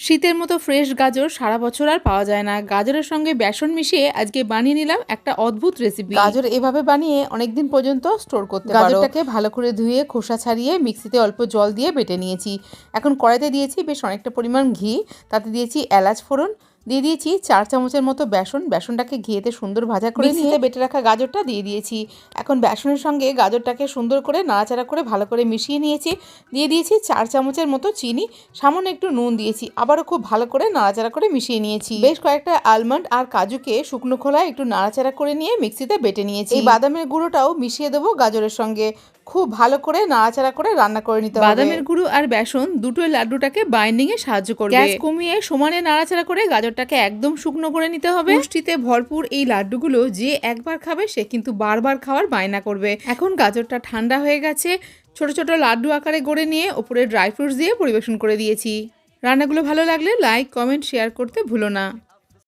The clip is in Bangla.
শীতের মতো ফ্রেশ গাজর সারা বছর আর পাওয়া যায় না। গাজরের সঙ্গে বেসন মিশিয়ে আজকে বানিয়ে নিলাম একটা অদ্ভুত রেসিপি গাজর এভাবে বানিয়ে অনেকদিন পর্যন্ত স্টোর করতে পারো। গাজরটাকে ভালো করে ধুয়ে খোসা ছাড়িয়ে মিক্সিতে অল্প জল দিয়ে বেটে নিয়েছি। এখন কড়াইতে দিয়েছি বেশ অনেকটা পরিমাণ ঘি। তাতে দিয়েছি এলাচ ফোড়ন দিয়ে দিয়েছি চার চামচের মতো বেসন। বেসনটাকে ঘিয়েতে সুন্দর ভাজা করে নিয়ে বেটে রাখা গাজরটা দিয়ে দিয়েছি। এখন বেসনের সঙ্গে গাজরটাকে সুন্দর করে নাড়াচাড়া করে ভালো করে মিশিয়ে নিয়েছি। দিয়ে দিয়েছি চার চামচের মতো চিনি সামান্য একটু নুন দিয়েছি। আবারও খুব ভালো করে নাড়াচাড়া করে মিশিয়ে নিয়েছি। বেশ কয়েকটা আলমন্ড আর কাজুকে শুকনো খোলায় একটু নাড়াচাড়া করে নিয়ে মিক্সিতে বেটে নিয়েছি। এই বাদামের গুঁড়োটাও মিশিয়ে দেবো গাজরের সঙ্গে। খুব ভালো করে নাড়াচাড়া করে রান্না করে নিতে হবে। বাদামের গুঁড়ো আর বেসন দুটোই লাড্ডুটাকে বাইন্ডিং এ সাহায্য করবে। গ্যাস কমিয়ে সমানে নাড়াচাড়া করে গাজরটাকে একদম শুকনো করে নিতে হবে। পুষ্টিতে ভরপুর এই লাড্ডুগুলো যে একবার খাবে, সে কিন্তু বারবার খাওয়ার বায়না করবে। এখন গাজরটা ঠান্ডা হয়ে গেছে। ছোট ছোট লাড্ডু আকারে গড়ে নিয়ে ওপরে ড্রাই ফ্রুটস দিয়ে পরিবেশন করে দিয়েছি। রান্নাগুলো ভালো লাগলে লাইক, কমেন্ট, শেয়ার করতে ভুলো না।